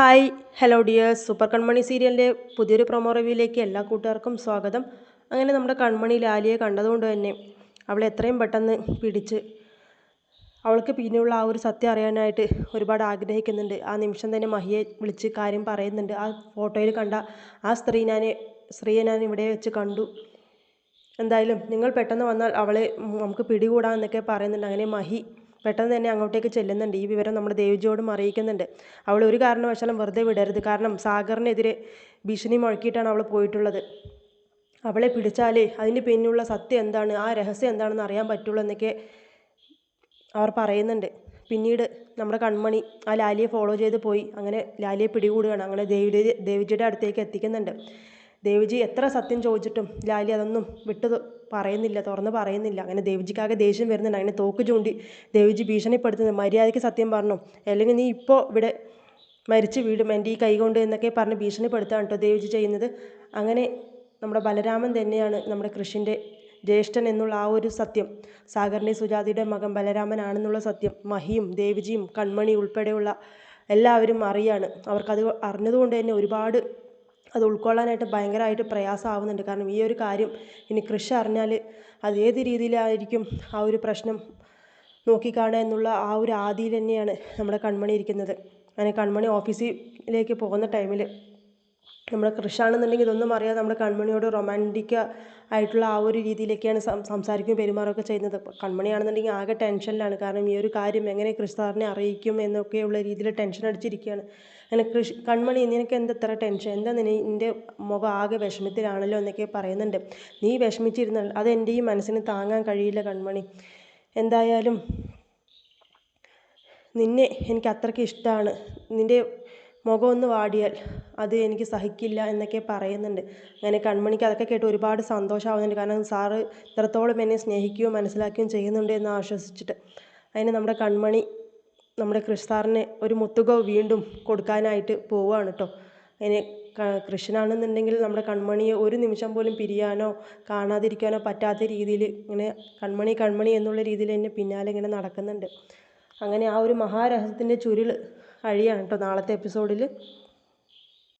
Hi hello dear super Kanmani സീരിയലിന്റെ പുതിയൊരു promo റിവ്യൂയിലേക്ക് എല്ലാ കൂട്ടുകാർക്കും സ്വാഗതം. അങ്ങനെ നമ്മുടെ കൺമണി ലാലിയെ കണ്ടതുകൊണ്ട് തന്നെ അവളെ എത്രയും പെട്ടെന്ന് പിടിച്ച് അവൾക്ക് പിന്നെയുള്ള ആ ഒരു സത്യം അറിയാനായിട്ട് ഒരുപാട് ആഗ്രഹിക്കുന്നുണ്ട്. ആ നിമിഷം തന്നെ മഹിയെ വിളിച്ച് കാര്യം പറയുന്നുണ്ട്. ആ ഫോട്ടോയിൽ കണ്ട ആ സ്ത്രീ ഞാൻ സ്ത്രീയെ ഞാൻ ഇവിടെ വെച്ച് കണ്ടു. എന്തായാലും നിങ്ങൾ പെട്ടെന്ന് വന്നാൽ അവളെ നമുക്ക് പിടികൂടാമെന്നൊക്കെ പറയുന്നുണ്ട്. അങ്ങനെ മഹി പെട്ടെന്ന് തന്നെ അങ്ങോട്ടേക്ക് ചെല്ലുന്നുണ്ട്. ഈ വിവരം നമ്മുടെ ദേവിജിയോടും അറിയിക്കുന്നുണ്ട്. അവൾ ഒരു കാരണവശാലും വെറുതെ വിടരുത്. കാരണം സാഗറിനെതിരെ ഭീഷണി മുഴക്കിയിട്ടാണ് അവൾ പോയിട്ടുള്ളത്. അവളെ പിടിച്ചാലേ അതിന്റെ പിന്നിലുള്ള സത്യം എന്താണ് ആ രഹസ്യം എന്താണെന്ന് അറിയാൻ പറ്റുള്ളൂ എന്നൊക്കെ അവർ പറയുന്നുണ്ട്. പിന്നീട് നമ്മുടെ കൺമണി ആ ലാലിയെ ഫോളോ ചെയ്ത് പോയി. അങ്ങനെ ലാലിയെ പിടികൂടുകയാണ്. അങ്ങനെ ദേവിയുടെ ദേവിജിയുടെ അടുത്തേക്ക് എത്തിക്കുന്നുണ്ട്. ദേവിജി എത്ര സത്യം ചോദിച്ചിട്ടും ലാലി അതൊന്നും വിട്ടു പറയുന്നില്ല തുറന്ന് പറയുന്നില്ല. അങ്ങനെ ദേവിജിക്കാകെ ദേഷ്യം വരുന്നുണ്ട്. അങ്ങനെ തോക്ക് ചൂണ്ടി ദേവിജി ഭീഷണിപ്പെടുത്തുന്നത് മര്യാദയ്ക്ക് സത്യം പറഞ്ഞു. അല്ലെങ്കിൽ നീ ഇപ്പോൾ ഇവിടെ മരിച്ചു വീടും എന്റെ ഈ കൈ കൊണ്ട് എന്നൊക്കെ പറഞ്ഞ് ഭീഷണിപ്പെടുത്താണ് കേട്ടോ ദേവിജി ചെയ്യുന്നത്. അങ്ങനെ നമ്മുടെ ബലരാമൻ തന്നെയാണ് നമ്മുടെ കൃഷിന്റെ ജ്യേഷ്ഠൻ എന്നുള്ള ആ ഒരു സത്യം. സാഗറിന്റെ സുജാതയുടെ മകൻ ബലരാമനാണെന്നുള്ള സത്യം മഹിയും ദേവിജിയും കൺമണി ഉൾപ്പെടെയുള്ള എല്ലാവരും അറിയാണ്. അവർക്കത് അറിഞ്ഞതുകൊണ്ട് തന്നെ ഒരുപാട് അത് ഉൾക്കൊള്ളാനായിട്ട് ഭയങ്കരമായിട്ട് പ്രയാസമാവുന്നുണ്ട്. കാരണം ഈ ഒരു കാര്യം ഇനി കൃഷി അറിഞ്ഞാൽ അത് ഏത് രീതിയിലായിരിക്കും ആ ഒരു പ്രശ്നം നോക്കിക്കാണുക എന്നുള്ള ആ ഒരു ആദിയിൽ തന്നെയാണ് നമ്മുടെ കൺമണി ഇരിക്കുന്നത്. അങ്ങനെ കൺമണി ഓഫീസിലേക്ക് പോകുന്ന ടൈമിൽ നമ്മുടെ കൃഷാണെന്നുണ്ടെങ്കിൽ ഇതൊന്നും അറിയാതെ നമ്മുടെ കൺമണിയോട് റൊമാന്റിക് ആയിട്ടുള്ള ആ ഒരു രീതിയിലേക്കാണ് സം സംസാരിക്കുകയും പെരുമാറുകയൊക്കെ ചെയ്യുന്നത്. കൺമണിയാണെന്നുണ്ടെങ്കിൽ ആകെ ടെൻഷനിലാണ്. കാരണം ഈ ഒരു കാര്യം എങ്ങനെ കൃഷി അറിയിക്കും എന്നൊക്കെയുള്ള രീതിയിൽ ടെൻഷൻ അടിച്ചിരിക്കുകയാണ്. അങ്ങനെ കൃഷി കൺമണി നിനക്ക് എന്താ ഇത്ര ടെൻഷൻ? എന്താ നിന നിന്റെ മുഖം ആകെ വിഷമത്തിലാണല്ലോ എന്നൊക്കെ പറയുന്നുണ്ട്. നീ വിഷമിച്ചിരുന്നാൽ അത് എന്റെ ഈ മനസ്സിന് താങ്ങാൻ കഴിയില്ല കൺമണി. എന്തായാലും നിന്നെ എനിക്ക് അത്രയ്ക്ക് ഇഷ്ടമാണ് നിന്റെ മുഖം ഒന്ന് വാടിയാൽ അത് എനിക്ക് സഹിക്കില്ല എന്നൊക്കെ പറയുന്നുണ്ട്. അങ്ങനെ കൺമണിക്ക് അതൊക്കെ കേട്ട് ഒരുപാട് സന്തോഷമാവുന്നുണ്ട്. കാരണം സാറ് ഇത്രത്തോളം എന്നെ സ്നേഹിക്കുകയും മനസ്സിലാക്കുകയും ചെയ്യുന്നുണ്ട് എന്ന് ആശ്വസിച്ചിട്ട്. അതിന് നമ്മുടെ കൺമണി നമ്മുടെ കൃഷി സാറിന് ഒരു മുത്തുക വീണ്ടും കൊടുക്കാനായിട്ട് പോവുകയാണ് കേട്ടോ. അതിന് കൃഷ്ണനാണെന്നുണ്ടെങ്കിൽ നമ്മുടെ കൺമണിയെ ഒരു നിമിഷം പോലും പിരിയാനോ കാണാതിരിക്കാനോ പറ്റാത്ത രീതിയിൽ ഇങ്ങനെ കൺമണി കൺമണി എന്നുള്ള രീതിയിൽ തന്നെ പിന്നാലെ ഇങ്ങനെ നടക്കുന്നുണ്ട്. അങ്ങനെ ആ ഒരു മഹാരഹസ്യത്തിന്റെ ചുരുൾ അഴിയാണ് കേട്ടോ നാളത്തെ എപ്പിസോഡിൽ